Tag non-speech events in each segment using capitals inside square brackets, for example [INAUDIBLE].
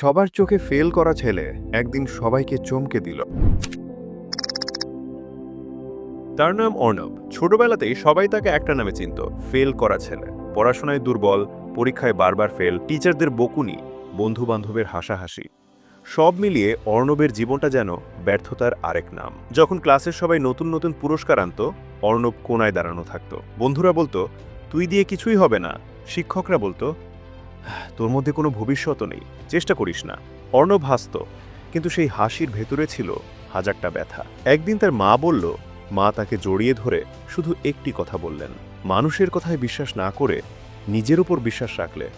সবার চোখে ফেল করা ছেলে একদিন সবাইকে চমকে দিল। তার নাম অর্ণব। ছোটবেলাতেই সবাই তাকে একটা নামে চিনত ফেল করা ছেলে। পড়াশোনায় দুর্বল পরীক্ষায় বারবার ফেল টিচারদের বকুনি বন্ধু বান্ধবের হাসাহাসি। সব মিলিয়ে অর্ণবের জীবনটা যেন ব্যর্থতার আরেক নাম। যখন ক্লাসের সবাই নতুন নতুন পুরস্কার আনত অর্ণব কোনায় দাঁড়ানো থাকতো। বন্ধুরা বলতো তুই দিয়ে কিছুই হবে না। শিক্ষকরা বলতো "আহ, তোর মধ্যে কোনো ভবিষ্যৎ নেই। চেষ্টা করিস না। অর্ণব হাসত, কিন্তু সেই হাসির ভেতরে ছিল হাজারটা ব্যথা। একদিন তার মা বলল, মা তাকে জড়িয়ে ধরে শুধু একটি কথা বললেন। মানুষের কথায় বিশ্বাস না করে নিজের উপর বিশ্বাস রাখলে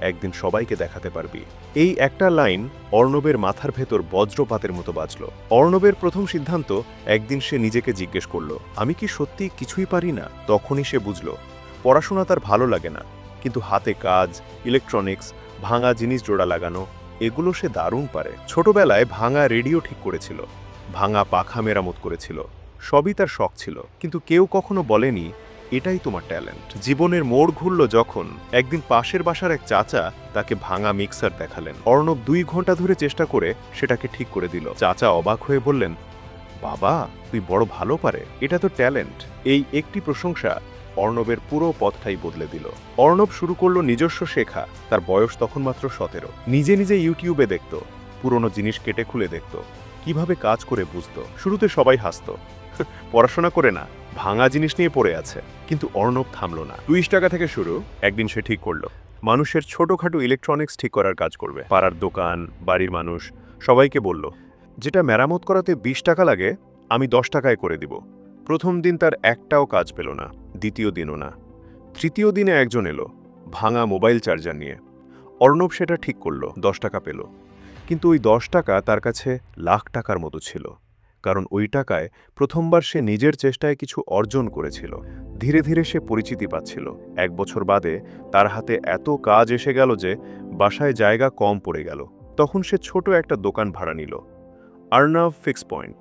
একদিন সবাইকে দেখাতে পারবি। এই একটা লাইন অর্ণবের মাথার ভেতর বজ্রপাতের মতো বাজল। অর্ণবের প্রথম সিদ্ধান্ত একদিন সে নিজেকে জিজ্ঞেস করল, আমি কি সত্যি কিছুই পারি না? তখনই সে বুঝল, পড়াশোনা তার ভালো লাগে না। কিন্তু হাতে কাজ ইলেকট্রনিক্স ভাঙা জিনিস জোড়া লাগানো, এগুলো সে দারুণ পারে। ছোটবেলায় ভাঙা রেডিও ঠিক করেছিল, ভাঙা পাখা মেরামত করেছিল, সবই তার শখ ছিল। কিন্তু কেউ কখনো বলেনি, এটাই তোমার ট্যালেন্ট। জীবনের মোড় ঘুরল যখন একদিন পাশের বাসার এক চাচা তাকে ভাঙা মিক্সার দেখালেন। অর্ণব দুই ঘণ্টা ধরে চেষ্টা করে সেটাকে ঠিক করে দিল। চাচা অবাক হয়ে বললেন, বাবা, তুই বড় ভালো পারে। এটা তো ট্যালেন্ট। এই একটি প্রশংসা অর্ণবের পুরো পথটাই বদলে দিল। অর্ণব শুরু করল নিজস্ব শেখা, তার বয়স তখন মাত্র সতেরো। নিজে নিজে ইউটিউবে দেখত, পুরনো জিনিস কেটে খুলে দেখত, কীভাবে কাজ করে বুঝতো। শুরুতে সবাই হাসত, [LAUGHS] পড়াশোনা করে না, ভাঙা জিনিস নিয়ে পড়ে আছে। কিন্তু অর্ণব থামল না। দুইশ টাকা থেকে শুরু, একদিন সে ঠিক করল। মানুষের ছোটখাটো ইলেকট্রনিক্স ঠিক করার কাজ করবে। পাড়ার দোকান, বাড়ির মানুষ, সবাইকে বলল, যেটা মেরামত করাতে বিশ টাকা লাগে, আমি দশ টাকায় করে দিব। প্রথম দিন তার একটাও কাজ পেল না। দ্বিতীয় দিনও না। তৃতীয় দিনে একজন এলো, ভাঙা মোবাইল চার্জার নিয়ে। অর্ণব সেটা ঠিক করল, দশ টাকা পেল। কিন্তু ওই দশ টাকা তার কাছে লাখ টাকার মতো ছিল, কারণ ওই টাকায় প্রথমবার সে নিজের চেষ্টায় কিছু অর্জন করেছিল। ধীরে ধীরে সে পরিচিতি পাচ্ছিল। এক বছর বাদে তার হাতে এত কাজ এসে গেল যে বাসায় জায়গা কম পড়ে গেল। তখন সে ছোট একটা দোকান ভাড়া নিল। Arnav fix point.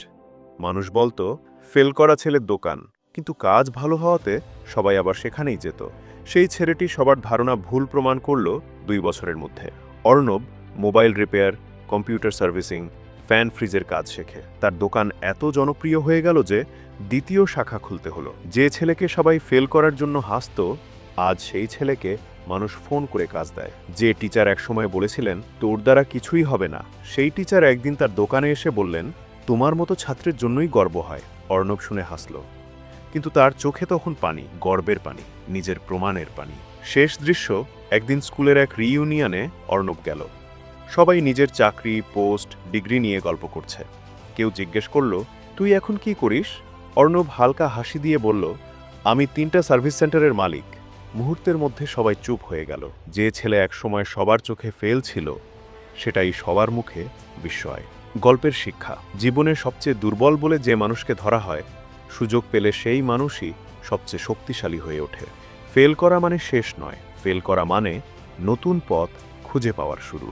মানুষ বলতো, ফেল করা ছেলের দোকান। কিন্তু কাজ ভালো হওয়াতে সবাই আবার সেখানেই যেত। সেই ছেলেটি সবার ধারণা ভুল প্রমাণ করল দুই বছরের মধ্যে। Arnab mobile repair, computer servicing, fan ফ্রিজের কাজ শেখে। তার দোকান এত জনপ্রিয় হয়ে গেল যে দ্বিতীয় শাখা খুলতে হলো। যে ছেলেকে সবাই ফেল করার জন্য হাসত, আজ সেই ছেলেকে মানুষ ফোন করে কাজ দেয়। যে টিচার একসময় বলেছিলেন, তোর দ্বারা কিছুই হবে না। সেই টিচার একদিন তার দোকানে এসে বললেন, তোমার মতো ছাত্রের জন্যই গর্ব হয়। অর্ণব শুনে হাসল। কিন্তু তার চোখে তখন পানি, গর্বের পানি, নিজের প্রমাণের পানি। শেষ দৃশ্য, একদিন স্কুলের এক রিইউনিয়নে অর্ণব গেল। সবাই নিজের চাকরি পোস্ট ডিগ্রি নিয়ে গল্প করছে। কেউ জিজ্ঞেস করল, তুই এখন কি করিস? অর্ণব হালকা হাসি দিয়ে বলল, আমি তিনটা সার্ভিস সেন্টারের মালিক। মুহূর্তের মধ্যে সবাই চুপ হয়ে গেল। যে ছেলে একসময় সবার চোখে ফেল ছিল, সেটাই সবার মুখে বিস্ময়। গল্পের শিক্ষা, জীবনের সবচেয়ে দুর্বল বলে যে মানুষকে ধরা হয় সুযোগ পেলে সেই মানুষই সবচেয়ে শক্তিশালী হয়ে ওঠে। ফেল করা মানে শেষ নয়, ফেল করা মানে নতুন পথ খুঁজে পাওয়ার শুরু।